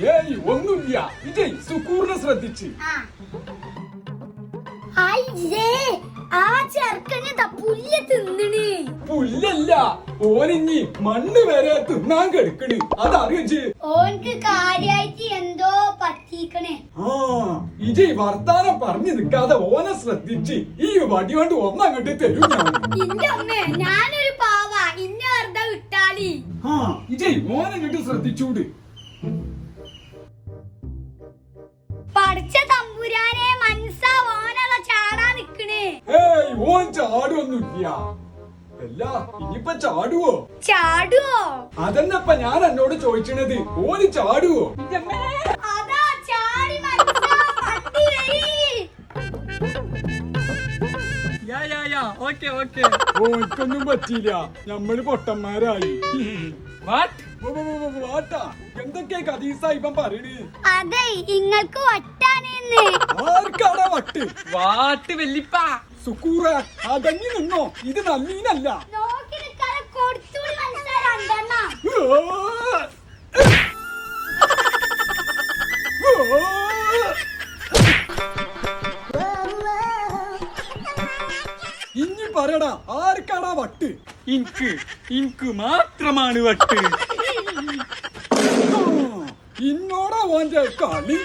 ഏയ് ഒന്നുമില്ല. വിജയ് സുക്കൂറിനെ ശ്രദ്ധിച്ച്. ആ. ചെറുക്കന് പുല്ല് തിന്നണ്. പുല്ലല്ല. ഓനിഞ്ഞി മണ്ണ് വരെ തിന്നാൻ കെടുക്കണ്. അതറിയിച്ച് ഓൻക്ക് കാര്യായി വിജയ് വർത്താനം പറഞ്ഞു നിൽക്കാതെ ഓനെ ശ്രദ്ധിച്ച് ഈ വടി കൊണ്ട് ഒന്നങ്ങോട്ട് തരും ഇന്റെ അമ്മേ ഞാനൊരു പാവ. ഇന്നെ വെറുതെ വിട്ടാളി. ആ വിജയ് ഓനങ്ങോട്ട് ശ്രദ്ധിച്ചൂട്. പഠിച്ച തമ്പുരാനെ മനസ്സാ ഓനത ചാടാ നിക്കണേ. ഏയ് ഓൻ ചാടുവൊന്നുമില്ല. അല്ല ഇനിയിപ്പൊ ചാടുവോ? ചാടുവോ? അതെന്നപ്പ ഞാൻ എന്നോട് ചോദിച്ചണത്. ഓന് ചാടുവോ? ഓക്കെ പറ്റിയില്ല. നമ്മൾ പൊട്ടന്മാരായി. എന്തൊക്കെ കദീസ ഇവൻ പറയണേ? അതെ ഇങ്ങൾക്ക് വട്ടാനെന്ന്. ആർക്കാടാ വട്ട്? വാട്ട് വെല്ലിപ്പ? സുക്കൂറ അടങ്ങി നിന്നോ. ഇത് നല്ലീനല്ല. നോക്കി നിൽക്കാതെ പറയടാ ആർക്കാടാ വട്ട്? ഇൻക്ക് ഇൻക്ക് മാത്രമാണ് വട്ട്. ഇന്നോടാ ഓന്റെ കളി.